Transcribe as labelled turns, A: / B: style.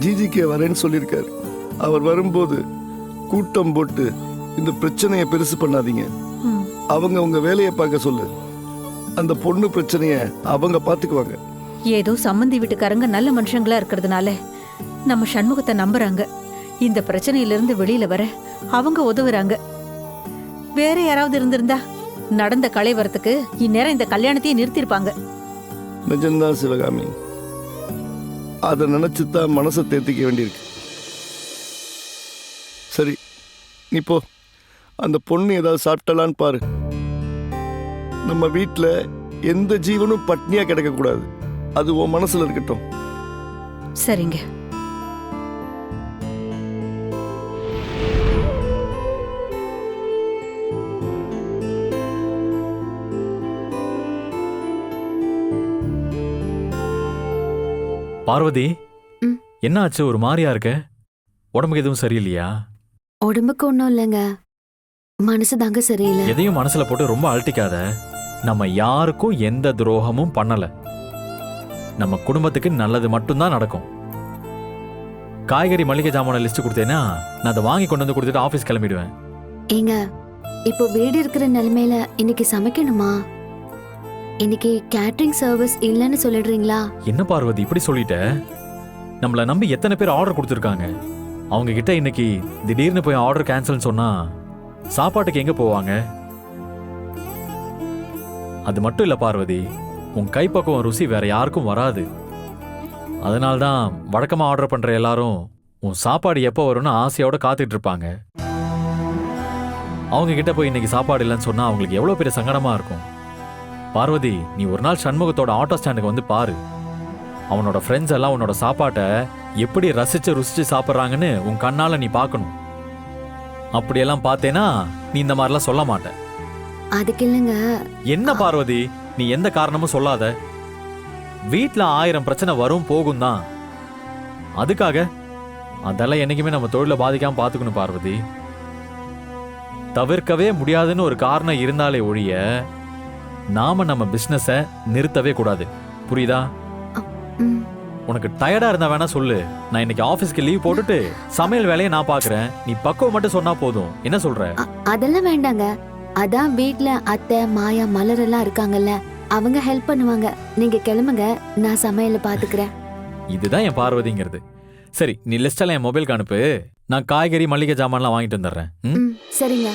A: ஜிஜிகே வரேன்னு சொல்லியிருக்காரு. அவர் வரும்போது கூட்டம் போட்டு இந்த பிரச்சனையை பெருசு பண்ணாதீங்க. அவங்க உங்க வேலையை பார்க்க சொல்லு. அந்த பொண்ணு பிரச்சனைய அவங்க பார்த்துக்குவாங்க.
B: ஏதோ சம்மந்தி வீட்டுக்காரங்க நல்ல மனுஷங்களா இருக்கிறதுனால நம்ம சண்முகத்தை நம்புறாங்க. இந்த பிரச்சனையில இருந்து வெளியில வர அவங்க உதவுறாங்க. வேற யாராவது இருந்திருந்தா நடந்த களைவரத்துக்கு இந்நேரம் இந்த கல்யாணத்தையே நிறுத்திருப்பாங்க
A: நிஜம்தான் சிவகாமி. அதை நினச்சி தான் மனசை தேத்திக்க வேண்டியிருக்கு. சரி நீ போ. அந்த பொண்ணு ஏதாவது சாப்பிட்டலான்னு பாரு. நம்ம வீட்டில் எந்த ஜீவனும் பட்னியா கிடக்கக்கூடாது. அது உன் மனசுல இருக்கட்டும்.
B: சரிங்க.
C: பார்வதி
D: ம்.
C: என்ன ஆச்சு ஒரு மாதிரியா இருக்க? உடம்புக்கு எதுவும் சரியில்லையா?
D: உடம்புக்கு ஒன்றும் இல்லைங்க. மனசு தாங்க சரியில்லை.
C: எதையும் மனசுல போட்டு ரொம்ப அழட்டிக்காத நம்ம யாருக்கும் எந்த துரோகமும் பண்ணல. நம்ம குடும்பத்துக்கு நல்லது மட்டும்தான் நடக்கும். காய்கறி மளிகை ஜாமான லிஸ்ட் கொடுத்தேன்னா நான் அதை வாங்கி கொண்டு வந்து கொடுத்துட்டு ஆஃபீஸ் கிளம்பிடுவேன்.
D: ஏங்க இப்போ வீடு இருக்கிற நிலைமையில இன்னைக்கு சமைக்கணுமா? இன்னைக்கு கேட்டரிங் சர்வீஸ் இல்லைன்னு சொல்லிடுறீங்களா?
C: என்ன பார்வதி இப்படி சொல்லிட்ட? நம்மள நம்பி எத்தனை பேர் ஆர்டர் கொடுத்துருக்காங்க? அவங்க கிட்ட இன்னைக்கு திடீர்னு போய் ஆர்டர் கேன்சல்னு சொன்னா சாப்பாட்டுக்கு எங்க போவாங்க? அது மட்டும் இல்ல பார்வதி உன் கைப்பக்குவம் ருசி வேற யாருக்கும் வராது. அதனால்தான் வழக்கமா ஆர்டர் பண்ற எல்லாரும் உன் சாப்பாடு எப்போ வரும்னு ஆசையோட காத்துட்டு இருப்பாங்க அவங்க கிட்ட போய் இன்னைக்கு சாப்பாடு இல்லைன்னு சொன்னா அவங்களுக்கு எவ்வளவு பெரிய சங்கடமா இருக்கும். பார்வதி நீ ஒரு நாள் சண்முகத்தோட ஆட்டோ ஸ்டாண்டுக்கு வந்து பாரு. அவனோட ஃப்ரெண்ட்ஸ் எல்லாம் உன்னோட சாப்பாட்டை எப்படி ரசிச்சு ருசிச்சு சாப்பிட்றாங்கன்னு உன் கண்ணால நீ பார்க்கணும். அப்படியெல்லாம் பார்த்தேனா நீ இந்த மாதிரிலாம் சொல்ல மாட்ட.
D: அதுக்கு இல்லைங்க.
C: என்ன பார்வதி? நீ எந்த காரணமும் சொல்லாத. வீட்ல ஆயிரம் பிரச்சனை வரும் போகும் தான். அதுக்காக அதெல்லாம் என்னைக்குமே நம்ம தொழிலை பாதிக்காம பார்த்துக்கணும் பார்வதி. தவிர்க்கவே முடியாதுன்னு ஒரு காரணம் இருந்தாலே ஒழிய நாம நம்ம பிசினஸ நிறுத்தவே கூடாது. புரியுதா? உனக்கு டயர்டா இருந்தா வேணா சொல்லு. நான் இன்னைக்கு ஆபீஸ்க்கு லீவ் போட்டுட்டு சமையல் வேலையை நான் பாக்குறேன் நீ பக்குவம் மட்டும் சொன்னா போதும். என்ன சொல்ற?
D: அதெல்லாம் வேண்டாங்க. அதான் வீட்ல அத்தை மாயா மலர் எல்லாம் இருக்காங்கல்ல அவங்க ஹெல்ப் பண்ணுவாங்க. நீங்க கிளம்புங்க. நான் சமையல பாத்துக்கிறேன்
C: இதுதான் என் பார்வதிங்கிறது. சரி நீ லிஸ்ட் எல்லாம் என் மொபைலுக்கு அனுப்பு. நான் காய்கறி மளிகை ஜாமான்லாம் வாங்கிட்டு வந்துடுறேன்.
D: சரிங்க.